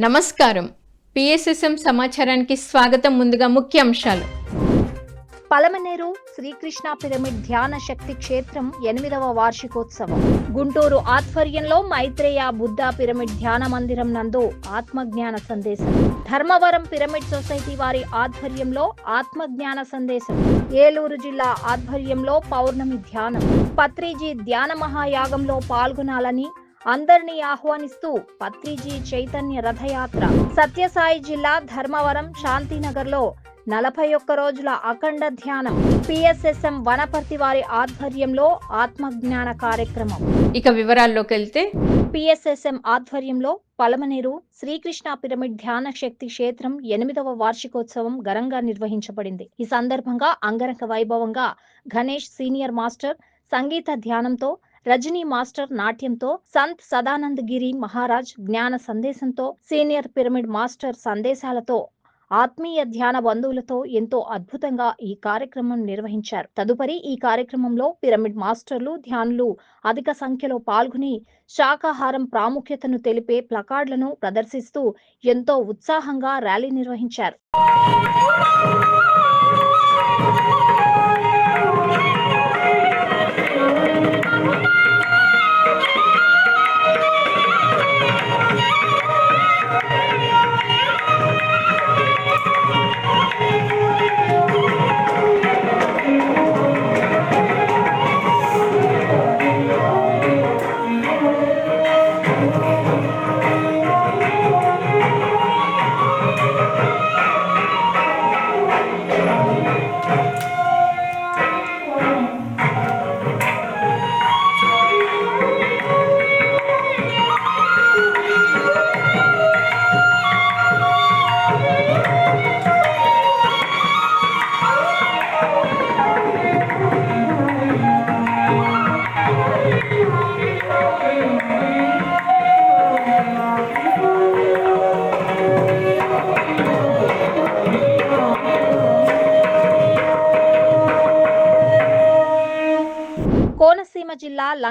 నమస్కారం. పిఎస్ఎస్ఎం సమాచారానికి స్వాగతం ముందుగా ముఖ్య అంశాలు. పలమనేరు శ్రీకృష్ణ పిరమిడ్ ధ్యాన శక్తి క్షేత్రం ఎనిమిదవ వార్షికోత్సవం. గుంటూరు ఆధ్వర్యంలో మైత్రేయ బుద్ధ పిరమిడ్ ధ్యాన మందిరం నందు ఆత్మజ్ఞాన సందేశం. ధర్మవరం పిరమిడ్ సొసైటీ వారి ఆధ్వర్యంలో ఆత్మజ్ఞాన సందేశం. ఏలూరు జిల్లా ఆధ్వర్యంలో పౌర్ణమి ధ్యానం. పత్రిజీ ధ్యాన మహాయాగంలో పాల్గొనాలని అందరినీ ఆహ్వానిస్తూ పత్రిజీ చైతన్య రథయాత్ర. సత్యసాయి జిల్లా ధర్మవరం శాంతినగర్లో నలభై ఒక్క రోజుల అఖండ ధ్యానం. పిఎస్ఎస్ఎం వనపర్తి వారి ఆధ్వర్యంలో ఆత్మజ్ఞాన కార్యక్రమం. ఇక వివరాల్లోకి వెళ్తే పిఎస్ఎస్ఎం ఆధ్వర్యంలో పలమనేరు శ్రీకృష్ణ పిరమిడ్ ధ్యాన శక్తి క్షేత్రం ఎనిమిదవ వార్షికోత్సవం ఘనంగా నిర్వహించబడింది. ఈ సందర్భంగా అంగరంగ వైభవంగా గణేష్ సీనియర్ మాస్టర్ సంగీత ధ్యానంతో రజనీ మాస్టర్ నాట్యంతో సంత్ సదానంద్ గిరి మహారాజ్ జ్ఞాన సందేశంతో సీనియర్ పిరమిడ్ మాస్టర్ సందేశాలతో ఆత్మీయ ధ్యాన బంధువులతో ఎంతో అద్భుతంగా ఈ కార్యక్రమం నిర్వహించారు. తదుపరి ఈ కార్యక్రమంలో పిరమిడ్ మాస్టర్లు ధ్యానులు అధిక సంఖ్యలో పాల్గొని శాకాహారం ప్రాముఖ్యతను తెలిపే ప్లకార్డులను ప్రదర్శిస్తూ ఎంతో ఉత్సాహంగా ర్యాలీ నిర్వహించారు.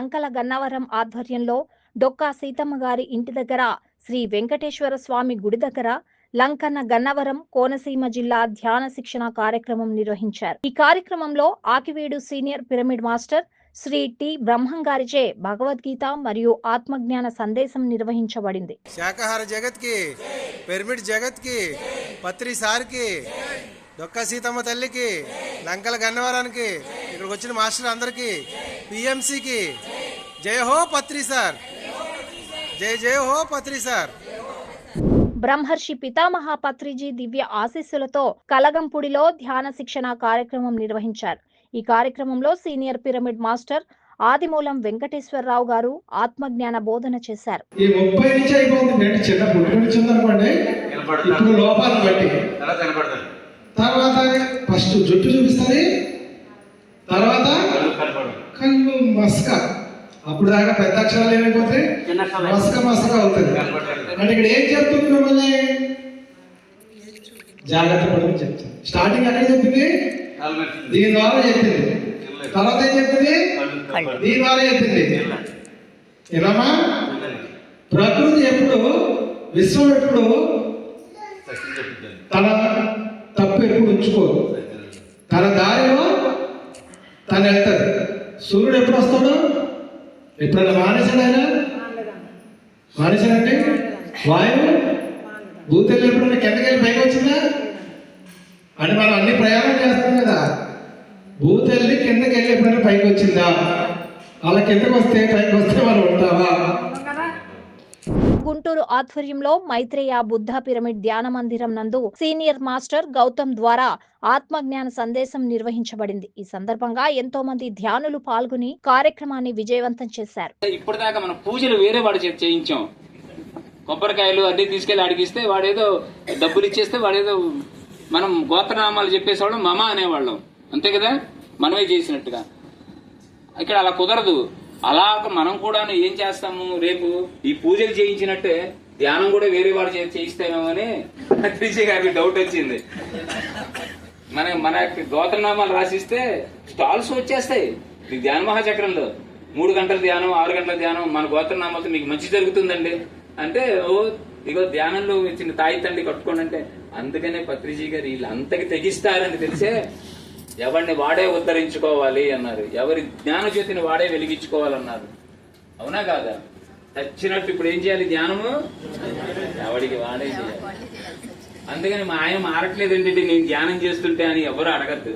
లంకల గన్నవరం ఆధ్వర్యంలో డొక్కా సీతమ్మ గారి ఇంటి దగ్గర శ్రీ వెంకటేశ్వర స్వామి గుడి దగ్గర లంకన్న గన్నవరం కోనసీమ జిల్లా ధ్యాన శిక్షణ కార్యక్రమం నిర్వహించారు. ఈ కార్యక్రమంలో Akividu senior pyramid master Shri T. Brahmam గారిచే భగవద్గీత మరియు ఆత్మజ్ఞాన సందేశం నిర్వహించబడింది. శాకాహార జగత్కి పిరమిడ్ జగత్కి పత్రి సార్కి దొక్క సీతమ్మ తల్లికి లంకల గన్నవరానికి ఇక్కడికి వచ్చిన మాస్టర్ అందరికీ పిఎంసికి జయ హో పత్రి సార్. జయ జయ హో పత్రి సార్. బ్రహ్మర్షి పితామహ పత్రిజీ దివ్య ఆశీస్సులతో కలగంపుడిలో ధ్యాన శిక్షణ కార్యక్రమం నిర్వహించారు. ఈ కార్యక్రమంలో senior pyramid master Adimulam Venkateswara Rao గారు ఆత్మజ్ఞాన బోధన చేశారు. ఈ ముప్పై నుంచి అయిపోతుంది అంటే చిన్న పుట్టి నుంచి ఉందనుకోండి ఇప్పుడు లోపాలను బట్టి. తర్వాత ఫస్ట్ జుట్టు చూపిస్తుంది తర్వాత కళ్ళు మస్క. అప్పుడు దాకా పెద్ద అక్షరాలు ఏమైపోతే. మస్క మస్క అవుతుంది. అంటే ఇక్కడ ఏం చెప్తుంది మిమ్మల్ని? జాగ్రత్త పడమని చెప్తుంది. స్టార్టింగ్ ఎక్కడ చెప్పింది? మెరిసి. దీని ద్వారా చెప్పింది. తర్వాత ఏం చెప్తుంది. దీని ద్వారా చెప్పింది. ఇలా. ఏమమ్మా. ప్రకృతి ఎప్పుడు? విశ్వం ఎప్పుడు. తన తప్పు ఎప్పుడు ఉంచుకోదు. తన దారిలో తను వెళ్తుంది సూర్యుడు ఎప్పుడు వస్తాడు? ఎప్పుడైనా మానేశాడు ఆయన మానేశాడంటే వాయువు భూతలు ఎప్పుడైనా కిందకెళ్ళి పైకి వచ్చిందా? అంటే మనం అన్ని ప్రయాణం చేస్తాం కదా. భూతల్లి కిందకి వెళ్ళి ఎప్పుడైనా పైకి వచ్చిందా? అలా కిందకి వస్తే పైకి వస్తే మనం ఉంటావా గుంటూరు ఆధ్వర్యంలో మైత్రేయ బుద్ధ పిరమిడ్ ధ్యాన మందిరం నందు సీనియర్ మాస్టర్ గౌతమ్ ద్వారా ఆత్మజ్ఞాన సందేశం నిర్వహించబడింది. ఈ సందర్భంగా ఎంతో మంది ధ్యానులు పాల్గొని కార్యక్రమాన్ని విజయవంతం చేశారు. ఇప్పటిదాకా మనం పూజలు వేరే వాడు చేయించాం. కొబ్బరికాయలు అన్ని తీసుకెళ్ళి అడిగిస్తే వాడేదో డబ్బులు ఇచ్చేస్తే వాడేదో మనం గోత్రనామాలు చెప్పేసేవాళ్ళం మమ అనేవాళ్ళం. అంతే కదా? మనమే చేసినట్టుగా. ఇక్కడ అలా కుదరదు. అలా మనం కూడా ఏం చేస్తాము? రేపు ఈ పూజలు చేయించినట్టే ధ్యానం కూడా వేరే వాడు చేయిస్తామేమో అని త్రిషి గారికి డౌట్ వచ్చింది. మన మన గోత్రనామాలు రాసిస్తే స్టాల్స్ వచ్చేస్తాయి. మీకు ధ్యాన మహాచక్రంలో మూడు గంటల ధ్యానం ఆరు గంటల ధ్యానం మన గోత్రనామాలతో మీకు మంచి జరుగుతుందండి. అంటే ఓ ఇగో ధ్యానంలో చిన్న తాయి తండ్రి కట్టుకోండి అంటే అందుకనే పత్రిజీ గారు వీళ్ళు అంతకి తెగిస్తారని తెలిసే ఎవరిని వాడే ఉద్ధరించుకోవాలి అన్నారు. ఎవరి జ్ఞానజ్యోతిని వాడే వెలిగించుకోవాలన్నారు. అవునా కాదా? చచ్చినట్టు ఇప్పుడు ఏం చేయాలి ధ్యానము? ఎవడికి వాడే చేయాలి. అందుకని మా ఆయన మారట్లేదు నేను ధ్యానం చేస్తుంటే అని ఎవరు అడగద్దు.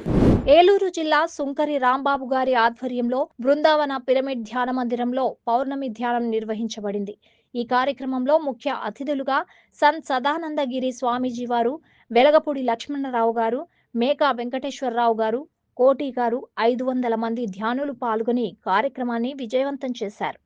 ఏలూరు జిల్లా సుంకరి రాంబాబు గారి ఆధ్వర్యంలో బృందావన పిరమిడ్ ధ్యాన మందిరంలో పౌర్ణమి ధ్యానం నిర్వహించబడింది. ఈ కార్యక్రమంలో ముఖ్య అతిథులుగా సంత్ సదానందగిరి స్వామీజీ వారు వెలగపూడి లక్ష్మణరావు గారు మేకా వెంకటేశ్వరరావు గారు కోటి గారు ఐదు వందల మంది ధ్యానులు పాల్గొని కార్యక్రమాన్ని విజయవంతం చేశారు.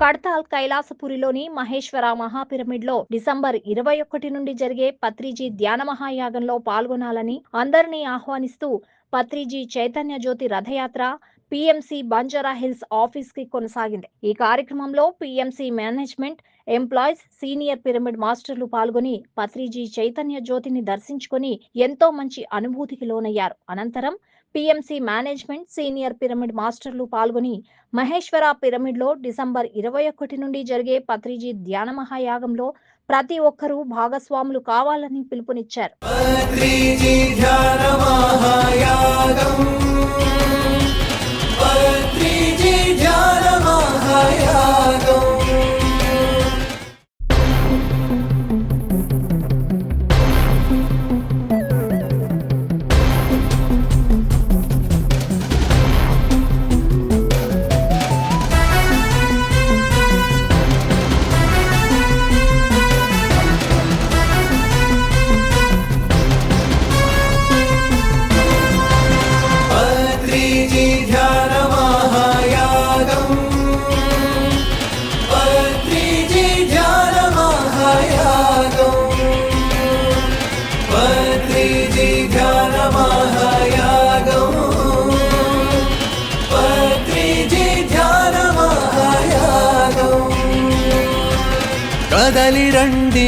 కడతాల్ కైలాసపురిలోని మహేశ్వర మహాపిరమిడ్లో డిసెంబర్ ఇరవై ఒకటి నుండి జరిగే పత్రిజీ ధ్యాన మహాయాగంలో పాల్గొనాలని అందరినీ ఆహ్వానిస్తూ పత్రిజీ చైతన్య జ్యోతి రథయాత్ర పిఎంసి బంజారా హిల్స్ ఆఫీస్కి కొనసాగింది. ఈ కార్యక్రమంలో PMC management employees senior pyramid మాస్టర్లు పాల్గొని పత్రిజీ చైతన్య జ్యోతిని దర్శించుకొని ఎంతో మంచి అనుభూతికి లోనయ్యారు. అనంతరం పిఎంసి మేనేజ్మెంట్ సీనియర్ పిరమిడ్ మాస్టర్లు పాల్గొని మహేశ్వర పిరమిడ్లో డిసెంబర్ ఇరవై ఒకటి నుండి జరిగే పత్రిజీ ధ్యాన మహాయాగంలో ప్రతి ఒక్కరూ భాగస్వాములు కావాలని పిలుపునిచ్చారు.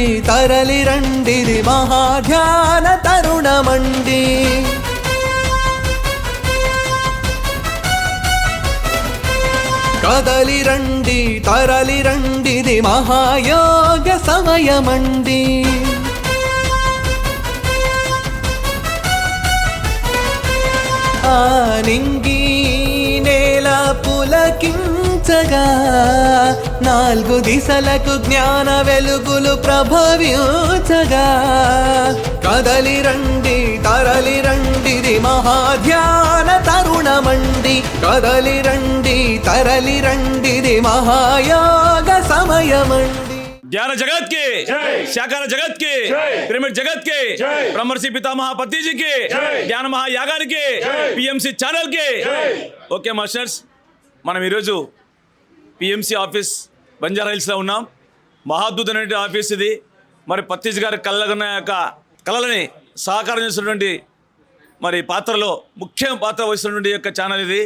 రండి తరలి రండిది మహాధ్యాన తరుణమండి. కదలి రండి తరలి రండిది మహాయోగ సమయమండి. ఆ నింగి నేల పులకింగ్ పులకించగా నాలుగు దిశలకు జ్ఞాన వెలుగులు ప్రభవించగా కదలి రండి తరలి రండిది మహాధ్యాన తరుణమండి కదలి రండి తరలి రండిది మహాయోగ సమయమండి ज्ञान जगत के శాకార జగత్ కి పిరమిడ్ జగత్ కి బ్రహ్మర్షి పితామహ పత్రి जी के జ్ఞాన మహాయాగానికి పిఎంసి ఛానల్ కి ఓకే మాస్టర్స్ మనం ఈరోజు పిఎంసీ ఆఫీస్ బంజారా హిల్స్లో ఉన్నాం. మహాద్భుతమైన ఆఫీస్ ఇది. మరి పత్తిజ్ గారి కళ్ళగన్న యొక్క కళలని సహకారం చేసినటువంటి మరి పాత్రలో ముఖ్య పాత్ర వహిస్తున్నటువంటి యొక్క ఛానల్ ఇది.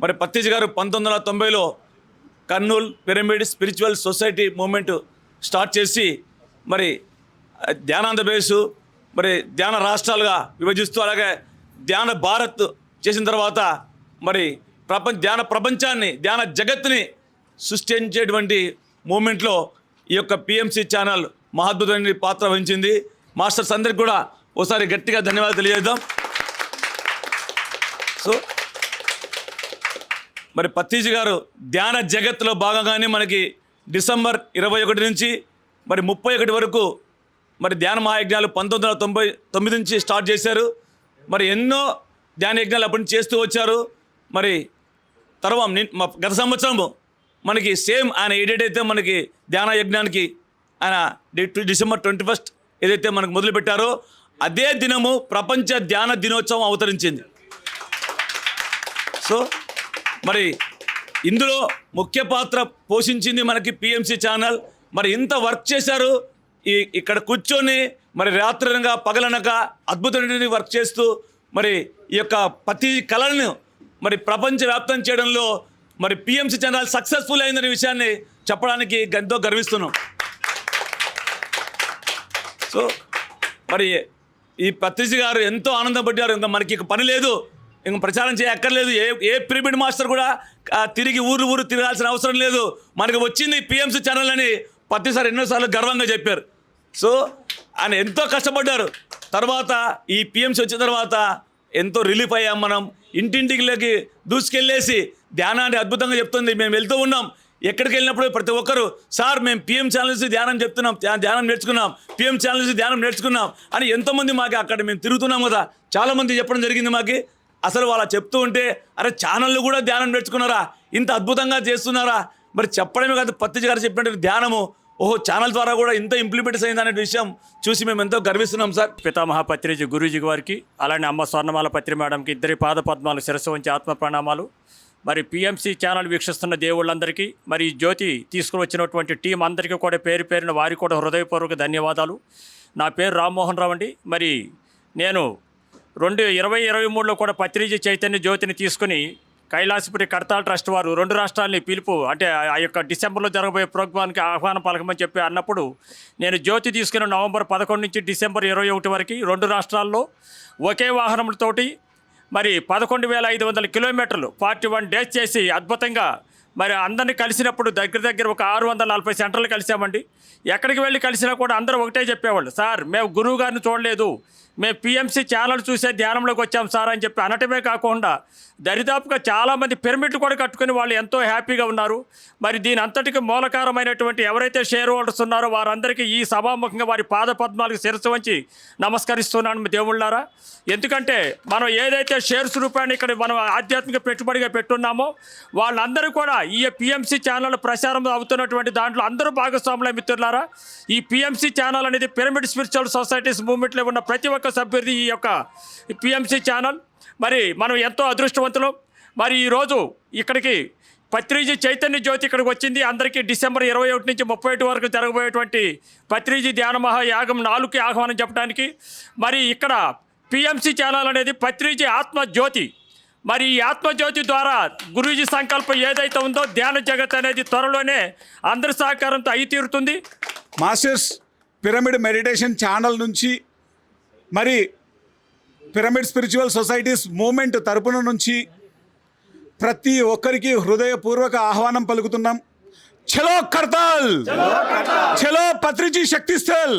మరి పత్తిజ్ గారు పంతొమ్మిది వందల తొంభైలో Kurnool pyramid spiritual society movement start చేసి మరి ధ్యానాంధ్రప్రదేశ్ మరి ధ్యాన రాష్ట్రాలుగా విభజిస్తూ అలాగే ధ్యాన భారత్ చేసిన తర్వాత మరి ప్రపంచ ధ్యాన ప్రపంచాన్ని ధ్యాన జగత్తుని సృష్టించేటువంటి మూమెంట్లో ఈ యొక్క పిఎంసి ఛానల్ మహద్భుతమైన పాత్ర వహించింది. మాస్టర్స్ అందరికి కూడా ఓసారి గట్టిగా ధన్యవాదాలు తెలియజేద్దాం. సో మరి పత్తీజీ గారు ధ్యాన జగత్తులో భాగంగానే మనకి డిసెంబర్ ఇరవై ఒకటి నుంచి మరి ముప్పై ఒకటి వరకు మరి ధ్యాన మహాయజ్ఞాలు పంతొమ్మిది వందల తొంభై తొమ్మిది నుంచి స్టార్ట్ చేశారు. మరి ఎన్నో ధ్యాన యజ్ఞాలు అప్పటి నుంచి చేస్తూ వచ్చారు. మరి తర్వాత మా గత సంవత్సరము మనకి సేమ్ ఆయన ఏదైతే మనకి ధ్యాన యజ్ఞానికి ఆయన డిసెంబర్ ట్వంటీ ఫస్ట్ ఏదైతే మనకు మొదలుపెట్టారో అదే దినము ప్రపంచ ధ్యాన దినోత్సవం అవతరించింది. సో మరి ఇందులో ముఖ్య పాత్ర పోషించింది మనకి పిఎంసి ఛానల్. మరి ఇంత వర్క్ చేశారు ఈ ఇక్కడ కూర్చొని మరి రాత్రనగా పగలనక అద్భుతమైన వర్క్ చేస్తూ మరి ఈ యొక్క ప్రతి కళలను మరి ప్రపంచవ్యాప్తం చేయడంలో మరి పిఎంసి ఛానల్ సక్సెస్ఫుల్ అయిందనే విషయాన్ని చెప్పడానికి ఎంతో గర్విస్తున్నాం. సో మరి ఈ పత్రిజీ గారు ఎంతో ఆనందపడ్డారు ఇంకా మనకి ఇక పని లేదు. ఇంక ప్రచారం చేయక్కర్లేదు ఏ ఏ పిరమిడ్ మాస్టర్ కూడా తిరిగి ఊరు ఊరు తిరగాల్సిన అవసరం లేదు. మనకి వచ్చింది పిఎంసీ ఛానల్ అని ప్రతిసారి ఎన్నోసార్లు గర్వంగా చెప్పారు. సో ఆయన ఎంతో కష్టపడ్డారు. తర్వాత ఈ పిఎంసీ వచ్చిన తర్వాత ఎంతో రిలీఫ్ అయ్యాం మనం. ఇంటింటికి దూసుకెళ్ళేసి ధ్యానాన్ని అద్భుతంగా చెప్తుంది. మేము వెళ్తూ ఉన్నాం. ఎక్కడికి వెళ్ళినప్పుడు ప్రతి ఒక్కరు సార్ మేము పిఎం ఛానల్స్ ధ్యానం చెప్తున్నాం ధ్యా- ధ్యానం నేర్చుకున్నాం పిఎం ఛానల్స్ ధ్యానం నేర్చుకున్నాం అని ఎంతోమంది మాకు అక్కడ మేము తిరుగుతున్నాం కదా. చాలామంది చెప్పడం జరిగింది మాకు. అసలు వాళ్ళ చెప్తూ ఉంటే అరే ఛానళ్ళు కూడా ధ్యానం నేర్చుకున్నారా? ఇంత అద్భుతంగా చేస్తున్నారా? మరి చెప్పడమే కాదు పత్తి గారు చెప్పినట్టు ధ్యానము ఓహో ఛానల్ ద్వారా కూడా ఇంత ఇంప్లిమెంట్స్ అయింది అనే విషయం చూసి మేము ఎంతో గర్విస్తున్నాం సార్. పితామహ పత్రిజీ గురూజీ వారికి అలానే అమ్మ స్వర్ణమాల పత్రి మేడంకి ఇద్దరి పాద పద్మాలు శిరస్సు వంచి ఆత్మ ప్రణామాలు. మరి పిఎంసి ఛానల్ వీక్షిస్తున్న దేవుళ్ళందరికీ మరి జ్యోతి తీసుకుని వచ్చినటువంటి టీం అందరికీ కూడా పేరు పేరున వారికి కూడా హృదయపూర్వక ధన్యవాదాలు. నా పేరు రామ్మోహన్ రావు అండి. మరి నేను రెండు ఇరవై ఇరవై మూడులో కూడా పత్రిజీ చైతన్య జ్యోతిని తీసుకుని కైలాసపురి కడతాల్ ట్రస్ట్ వారు రెండు రాష్ట్రాలని పిలుపు అంటే ఆ యొక్క డిసెంబర్లో జరగబోయే ప్రోగ్రామ్కి ఆహ్వానం పలకమని చెప్పి అన్నప్పుడు నేను జ్యోతి తీసుకున్న నవంబర్ పదకొండు నుంచి డిసెంబర్ ఇరవై ఒకటి వరకు రెండు రాష్ట్రాల్లో ఒకే వాహనంతోటి మరి పదకొండు వేల ఐదు వందల కిలోమీటర్లు ఫార్టీ వన్ డేస్ చేసి అద్భుతంగా మరి అందరినీ కలిసినప్పుడు దగ్గర దగ్గర ఒక ఆరు వందల నలభై సెంటర్లు కలిసామండి ఎక్కడికి వెళ్ళి కలిసినా కూడా అందరూ ఒకటే చెప్పేవాళ్ళు సార్ మేము గురువు గారిని చూడలేదు మేము పిఎంసీ ఛానల్ చూసే ధ్యానంలోకి వచ్చాం సార్ అని చెప్పి అనటమే కాకుండా దరిదాపుగా చాలామంది పిరమిడ్లు కూడా కట్టుకుని వాళ్ళు ఎంతో హ్యాపీగా ఉన్నారు. మరి దీని అంతటికి మూలకారమైనటువంటి ఎవరైతే షేర్ హోల్డర్స్ ఉన్నారో వారందరికీ ఈ సభాముఖంగా వారి పాద పద్మాలకు శిరసు వంచి నమస్కరిస్తున్నాను దేవుళ్ళారా. ఎందుకంటే మనం ఏదైతే షేర్స్ రూపాన్ని ఇక్కడ మనం ఆధ్యాత్మిక పెట్టుబడిగా పెట్టున్నామో వాళ్ళందరూ కూడా ఈ పిఎంసీ ఛానల్ ప్రచారం అవుతున్నటువంటి దాంట్లో అందరూ భాగస్వాముల మిత్రులారా. ఈ పిఎంసీ ఛానల్ అనేది పిరమిడ్ స్పిరిచువల్ సొసైటీస్ మూవ్మెంట్లో ఉన్న ప్రతి ఒక్క సభ్యుడిది ఈ యొక్క పిఎంసీ ఛానల్ మరి మనం ఎంతో అదృష్టవంతులం. మరి ఈరోజు ఇక్కడికి పత్రిజీ చైతన్య జ్యోతి ఇక్కడికి వచ్చింది. అందరికీ డిసెంబర్ ఇరవై ఒకటి నుంచి ముప్పై ఒకటి వరకు జరగబోయేటువంటి పత్రిజీ ధ్యాన మహాయాగం నాలుగుకి ఆహ్వానం చెప్పడానికి. మరి ఇక్కడ పిఎంసి ఛానల్ అనేది పత్రిజీ ఆత్మజ్యోతి మరి ఈ ఆత్మజ్యోతి ద్వారా గురూజీ సంకల్పం ఏదైతే ఉందో ధ్యాన జగత్ అనేది త్వరలోనే అందరి సహకారంతో అయి తీరుతుంది మాస్టర్స్ పిరమిడ్ మెడిటేషన్ ఛానల్ నుంచి మరి పిరమిడ్ స్పిరిచువల్ సొసైటీస్ మూమెంట్ తరపున నుంచి ప్రతి ఒక్కరికి హృదయపూర్వక ఆహ్వానం పలుకుతున్నాం. చలో కర్తాల్! చలో పత్రిజీ శక్తిస్థల్!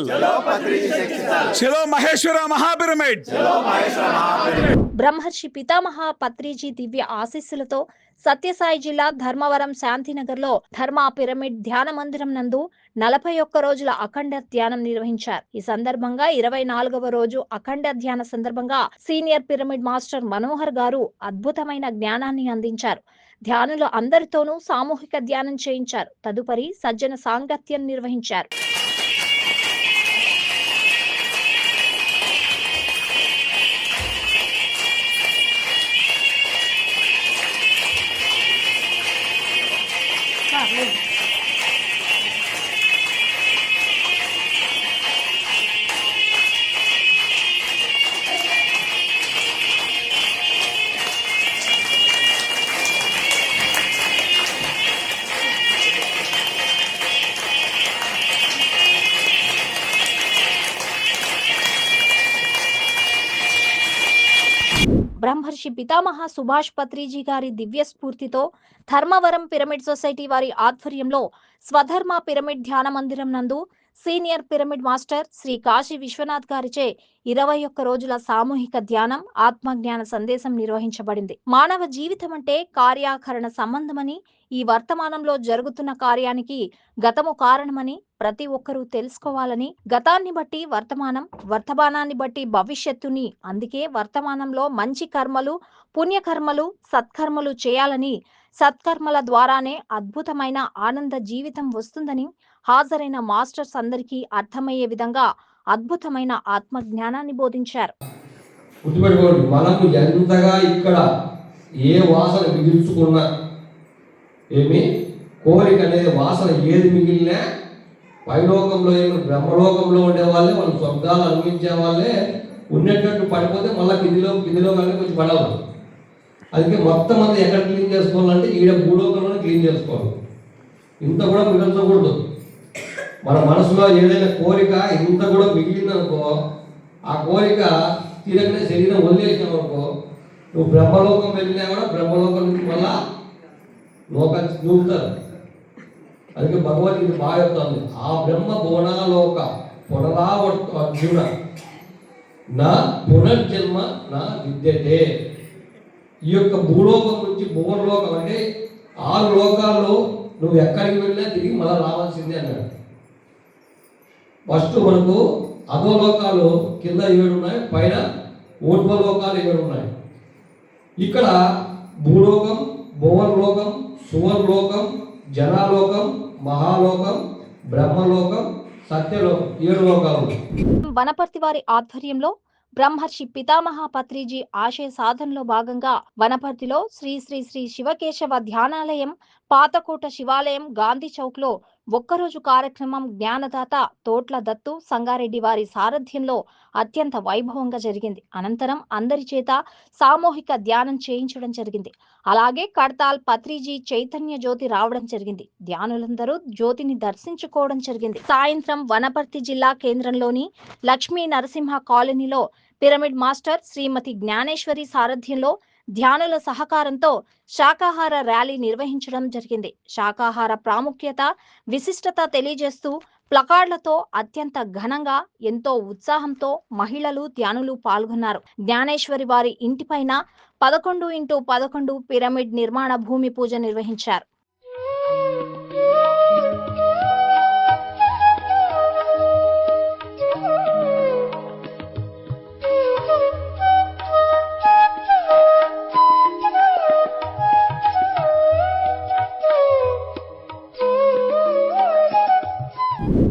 చలో మహేశ్వర మహాపిరమిడ్! బ్రహ్మర్షి పితామహ పత్రిజీ దివ్య ఆశీస్సులతో సత్యసాయి జిల్లా ధర్మవరం శాంతినగర్లో ధర్మా పిరమిడ్ ధ్యాన మందిరం నందు నలభై ఒక్క రోజుల అఖండ ధ్యానం నిర్వహించారు. ఈ సందర్భంగా ఇరవై నాలుగవ రోజు అఖండ ధ్యాన సందర్భంగా సీనియర్ పిరమిడ్ మాస్టర్ మనోహర్ గారు అద్భుతమైన జ్ఞానాన్ని అందించారు. ధ్యానులు అందరితోనూ సామూహిక ధ్యానం చేయించారు. తదుపరి సజ్జన సాంగత్యం నిర్వహించారు. శ్రీ పితామహ సుభాష్ పత్రిజీ గారి దివ్య స్ఫూర్తితో ధర్మవరం పిరమిడ్ సొసైటీ వారి ఆధ్వర్యంలో స్వధర్మ పిరమిడ్ ధ్యాన మందిరం నందు senior pyramid master Shri Kashi Vishwanath గారిచే ఇరవై ఒక్క రోజుల సామూహిక ధ్యానం ఆత్మజ్ఞాన సందేశం నిర్వహించబడింది. మానవ జీవితం అంటే కార్యాకరణ సంబంధమని ఈ వర్తమానంలో జరుగుతున్న కార్యానికి గతము కారణమని ప్రతి ఒక్కరూ తెలుసుకోవాలని గతాన్ని బట్టి వర్తమానం వర్తమానాన్ని బట్టి భవిష్యత్తుని అందుకే వర్తమానంలో మంచి కర్మలు పుణ్యకర్మలు సత్కర్మలు చేయాలని సత్కర్మల ద్వారానే అద్భుతమైన ఆనంద జీవితం వస్తుందని హాజరైన మాస్టర్స్ అందరికీ అర్థమయ్యే విధంగా అద్భుతమైన ఆత్మజ్ఞానాన్ని బోధించారు. గుర్తుపెట్టుకోండి మనకు ఎంతగా ఇక్కడ ఏ వాసన మిగిల్చుకున్నా ఏమి? కోరిక అనేది వాసన ఏది మిగిలినా పైలోకంలో ఏమి బ్రహ్మలోకంలో ఉండే వాళ్ళే వాళ్ళు స్వర్గాలు అనుభవించే వాళ్ళే ఉన్నట్టు పడిపోతే మళ్ళీ కిందిలో కిందిలో కానీ కొంచెం పడవు. అందుకే మొత్తం అంతా ఎక్కడ క్లీన్ చేసుకోవాలంటే ఈడ భూలోకంలోనే క్లీన్ చేసుకోవాలి. ఇంత కూడా మిగల్చకూడదు. మన మనసులో ఏదైనా కోరిక ఇంత కూడా మిగిలిందనుకో ఆ కోరిక తీరకనే శరీరం వదిలేసావు అనుకో నువ్వు బ్రహ్మలోకం వెళ్ళినా కూడా బ్రహ్మలోకం నుంచి మళ్ళా లోకానికి చూపుతారు అందుకే భగవద్గీత బాగా చెప్తుంది. ఆ బ్రహ్మ భువనాలోక పునరావర్త అర్జున నా పునర్జన్మ నా విద్యతే. ఈ యొక్క భూలోకం నుంచి భువనలోకం అంటే ఆరు లోకాల్లో నువ్వు ఎక్కడికి వెళ్ళినా తిరిగి మళ్ళీ రావాల్సిందే అన్నాడు. ఫస్ట్ మనకు అధోలోకాలు కింద ఏడు ఉన్నాయి పైన ఊర్ధ్వలోకాలు ఏడు ఉన్నాయి. ఇక్కడ భూలోకం భువనలోకం సువర్లోకం జనాలోకం మహాలోకం బ్రహ్మలోకం సత్యలోకం ఏడు లోకాలు వనపర్తి వారి ఆధ్వర్యంలో బ్రహ్మర్షి పితామహ పత్రిజీ ఆశయ సాధనలో భాగంగా వనపర్తిలో శ్రీ శ్రీ శ్రీ శివకేశవ ధ్యానాలయం పాతకోట శివాలయం గాంధీ చౌక్లో ఒక్కరోజు కార్యక్రమం జ్ఞానదాత తోట్ల దత్తు సంగారెడ్డి వారి సారథ్యంలో అత్యంత వైభవంగా జరిగింది. అనంతరం అందరి చేత సామూహిక ధ్యానం చేయించడం జరిగింది. అలాగే కడతాల్ పత్రిజీ చైతన్య జ్యోతి రావడం జరిగింది. ధ్యానులందరూ జ్యోతిని దర్శించుకోవడం జరిగింది. సాయంత్రం వనపర్తి జిల్లా కేంద్రంలోని లక్ష్మీ నరసింహ కాలనీలో పిరమిడ్ మాస్టర్ శ్రీమతి జ్ఞానేశ్వరి సారథ్యంలో ధ్యానుల సహకారంతో శాకాహార ర్యాలీ నిర్వహించడం జరిగింది. శాకాహార ప్రాముఖ్యత విశిష్టత తెలియజేస్తూ ప్లకార్డులతో అత్యంత ఘనంగా ఎంతో ఉత్సాహంతో మహిళలు ధ్యానులు పాల్గొన్నారు. జ్ఞానేశ్వరి వారి ఇంటిపైన పదకొండు ఇంటూ పదకొండు పిరమిడ్ నిర్మాణ భూమి పూజ నిర్వహించారు.